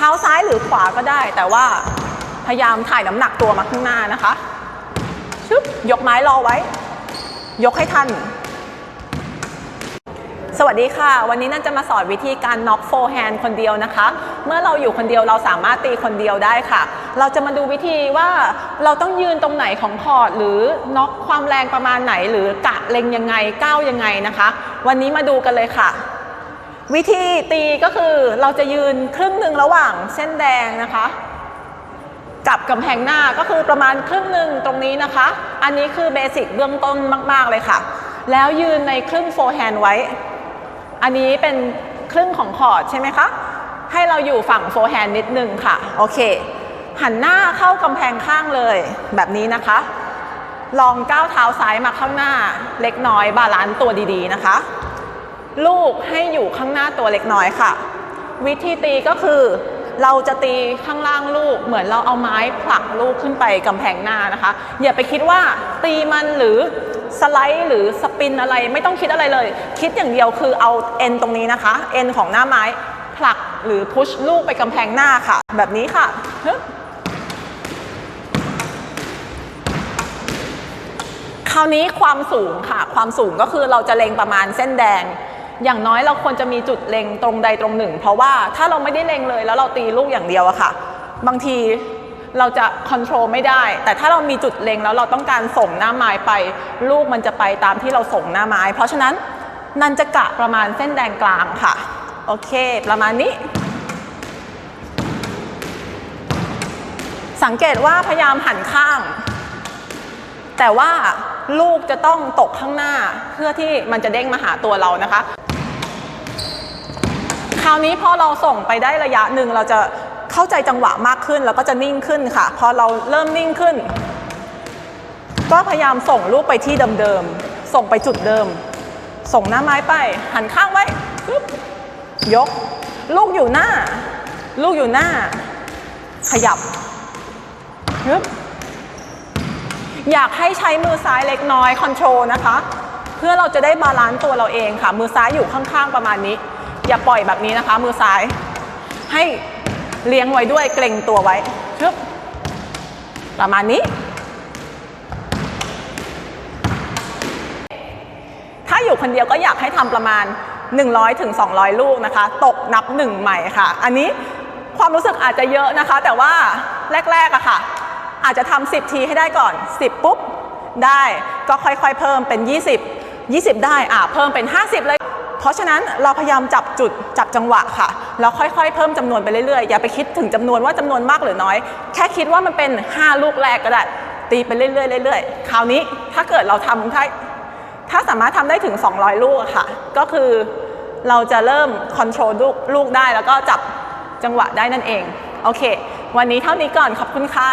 ท้าซ้ายหรือขวาก็ได้ แต่ว่าพยายามถ่ายน้ำหนักตัวมาข้างหน้านะคะชึบยกไม้รอไว้ ยกให้ทัน สวัสดีค่ะ วันนี้นั่นจะมาสอนวิธีการน็อกโฟแฮนคนเดียวนะคะ เมื่อเราอยู่คนเดียวเราสามารถตีคนเดียวได้ค่ะ เราจะมาดูวิธีว่าเราต้องยืนตรงไหนของคอร์ดหรือน็อกความแรงประมาณไหน หรือกะเล็งยังไงก้าวยังไงนะคะ วันนี้มาดูกันเลยค่ะ วิธีตีก็คือเราจะยืนครึ่งหนึ่งระหว่างเส้นแดงนะคะ กับกำแพงหน้าก็คือประมาณครึ่งหนึ่งตรงนี้นะคะ อันนี้คือเบสิกเบื้องต้นมาก ๆ เลยค่ะ แล้วยืนในครึ่งโฟร์แฮนด์ไว้ อันนี้เป็นครึ่งของคอร์ดใช่ไหมคะ ให้เราอยู่ฝั่งโฟร์แฮนด์นิดนึงค่ะ โอเค หันหน้าเข้ากำแพงข้างเลยแบบนี้นะคะ ลองก้าวเท้าซ้ายมาข้างหน้าเล็กน้อยบาลานซ์ตัวดีๆนะคะ ลูกให้อยู่ข้างหน้าตัวเล็กน้อยค่ะ วิธีตีก็คือเราจะตีข้างล่างลูกเหมือนเราเอาไม้ผลักลูกขึ้นไปกำแพงหน้านะคะ อย่าไปคิดว่าตีมันหรือสไลด์หรือสปินอะไรไม่ต้องคิดอะไรเลย คิดอย่างเดียวคือเอาเอ็นตรงนี้นะคะเอ็นของหน้าไม้ผลักหรือพุชลูกไปกำแพงหน้าค่ะ แบบนี้ค่ะคราวนี้ความสูงค่ะ ความสูงก็คือเราจะเล็งประมาณเส้นแดง อย่างน้อยเราควรจะมีจุดเล็งตรงใดตรงหนึ่ง เพราะว่าถ้าเราไม่ได้เล็งเลย แล้วเราตีลูกอย่างเดียวอะค่ะ บางทีเราจะค o n t r o l ไม่ได้ แต่ถ้าเรามีจุดเล็งแล้วเราต้องการส่งหน้าไม้ไป ลูกมันจะไปตามที่เราส่งหน้าไม้ เพราะฉะนั้นนันจะกะประมาณเส้นแดงกลางค่ะ โอเค ประมาณนี้ สังเกตว่าพยายามหันข้าง แต่ว่าลูกจะต้องตกข้างหน้าเพื่อที่มันจะเด้งมาหาตัวเรานะคะาวนี้พอเราส่งไปได้ระยะหนึ่งเราจะเข้าใจจังหวะมากขึ้น แล้วก็จะนิ่งขึ้นค่ะ พอเราเริ่มนิ่งขึ้น ก็พยายามส่งลูกไปที่เดิมๆส่งไปจุดเดิม ส่งหน้าไม้ไป หันข้างไว้ปึ๊บยก ลูกอยู่หน้า ลูกอยู่หน้า ขยับปึ๊บอยากให้ใช้มือซ้ายเล็กน้อยคอนโทรลนะคะ เพื่อเราจะได้บาลานซ์ตัวเราเองค่ะ มือซ้ายอยู่ข้างๆประมาณนี้ อย่าปล่อยแบบนี้นะคะ มือซ้าย ให้เลี้ยงไว้ด้วยเกรงตัวไว้ชึบประมาณนี้ ถ้าอยู่คนเดียวก็อยากให้ทำประมาณ 100ถึง200 ลูกนะคะ ตกนับหนึ่งใหม่ค่ะ อันนี้ความรู้สึกอาจจะเยอะนะคะ แต่ว่าแรกๆอะค่ะ อาจจะทำ10 ทีให้ได้ก่อน 10 ปุ๊บ ได้ก็ค่อยๆ เพิ่มเป็น 20 20 ได้อะเพิ่มเป็น 50 เลย เพราะฉะนั้นเราพยายามจับจุดจับจังหวะค่ะแล้วค่อยๆ เพิ่มจำนวนไปเรื่อยๆ อย่าไปคิดถึงจำนวนว่าจำนวนมากหรือน้อย แค่คิดว่ามันเป็น 5 ลูกแรกก็ได้ ตีไปเรื่อยๆเรื่อยๆคราวนี้ถ้าเกิดเราทำได้ถ้าสามารถทำได้ถึง 200 ลูกค่ะ ก็คือเราจะเริ่มคอนโทรลลูกลูกได้แล้วก็จับจังหวะได้นั่นเอง โอเค วันนี้เท่านี้ก่อน ขอบคุณค่ะ